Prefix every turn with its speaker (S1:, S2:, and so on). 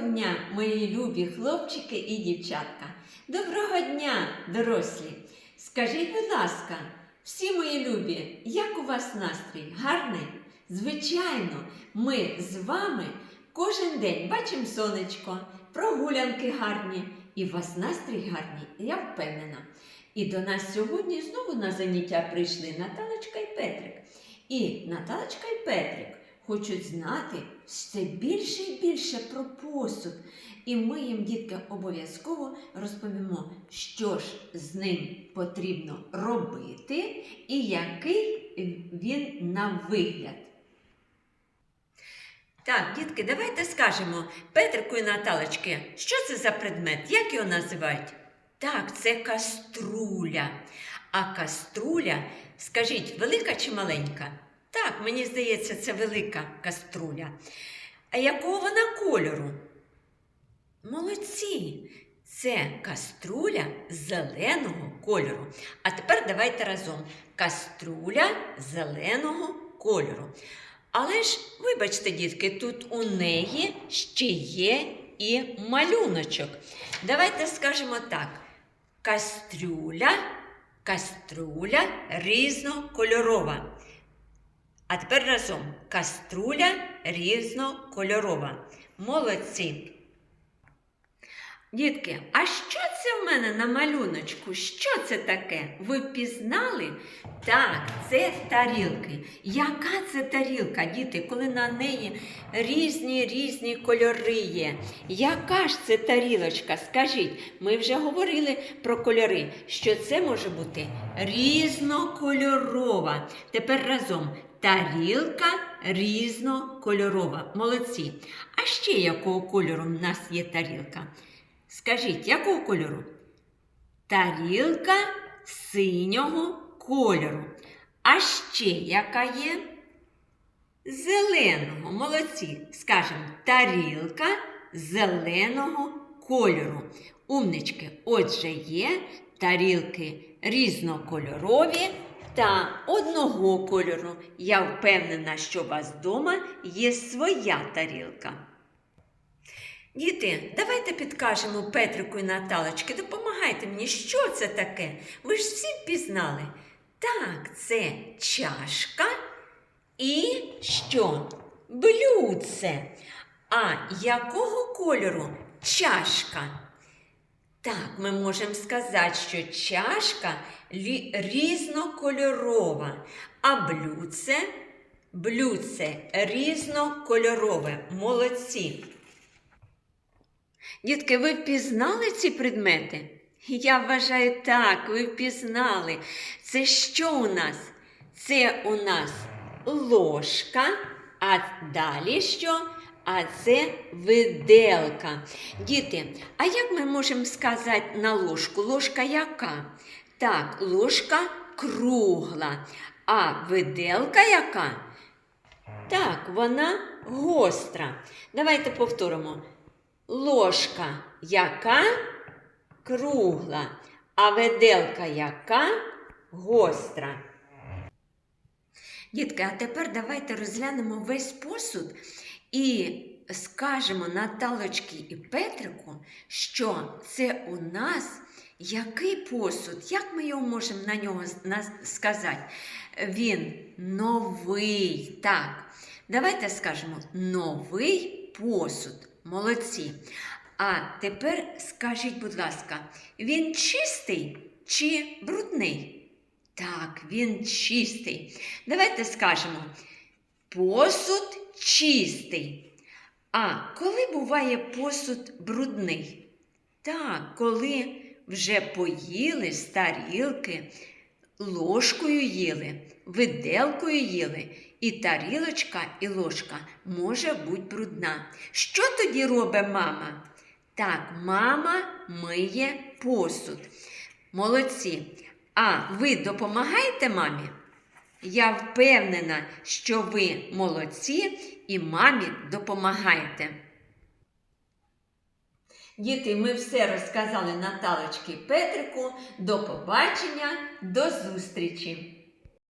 S1: Дня, мої любі хлопчики і дівчатка. Доброго дня, дорослі. Скажіть, будь ласка, всі мої любі, як у вас настрій? Гарний? Звичайно, ми з вами кожен день бачимо сонечко, прогулянки гарні, і у вас настрій гарний, я впевнена. І до нас сьогодні знову на заняття прийшли Наталочка і Петрик. І Наталочка і Петрик хочуть знати все більше і більше про посуд. І ми їм, дітки, обов'язково розповімо, що ж з ним потрібно робити і який він на вигляд. Так, дітки, давайте скажемо Петрику і Наталочки, що це за предмет, як його називають? Так, це каструля. А каструля, скажіть, велика чи маленька? Так, мені здається, це велика каструля. А якого вона кольору? Молодці! Це каструля зеленого кольору. А тепер давайте разом. Каструля зеленого кольору. Але ж, вибачте, дітки, тут у неї ще є і малюночок. Давайте скажемо так: кастрюля, каструля різнокольорова. А тепер разом каструля різнокольорова. Молодці. Дітки, а що це в мене на малюночку? Що це таке? Ви впізнали? Так, це тарілки. Яка це тарілка, діти, коли на неї різні різні кольори є? Яка ж це тарілочка? Скажіть, ми вже говорили про кольори, що це може бути різнокольорова. Тепер разом тарілка різнокольорова. Молодці. А ще якого кольору в нас є тарілка? Скажіть, якого кольору? Тарілка синього кольору. А ще яка є? Зеленого. Молодці. Скажемо, тарілка зеленого кольору. Умнички, отже, є тарілки різнокольорові та одного кольору. Я впевнена, що у вас вдома є своя тарілка. Діти, давайте підкажемо Петрику і Наталочки, допомагайте мені, що це таке? Ви ж всі впізнали. Так, це чашка і що? Блюдце. А якого кольору чашка? Так, ми можемо сказати, що чашка різнокольорова, а блюдце, блюдце різнокольорове. Молодці. Дітки, ви впізнали ці предмети? Я вважаю так, ви впізнали. Це що у нас? Це у нас ложка, а далі що? А це виделка. Діти, а як ми можемо сказати на ложку? Ложка яка? Так, ложка кругла. А виделка яка? Так, вона гостра. Давайте повторимо. Ложка яка кругла, а виделка яка гостра. Дітки, а тепер давайте розглянемо весь посуд і скажемо Наталочці і Петрику, що це у нас який посуд, як ми його можемо на нього сказати? Він новий. Так. Давайте скажемо новий посуд. Молодці. А тепер скажіть, будь ласка, він чистий чи брудний? Так, він чистий. Давайте скажемо. Посуд чистий. А коли буває посуд брудний? Так, коли вже поїли з тарілки, ложкою їли, виделкою їли, і тарілочка і ложка може бути брудна. Що тоді робить мама? Так, мама миє посуд. Молодці. А ви допомагаєте мамі? Я впевнена, що ви молодці і мамі допомагаєте. Діти, ми все розказали Наталочки Петрику. До побачення, до зустрічі!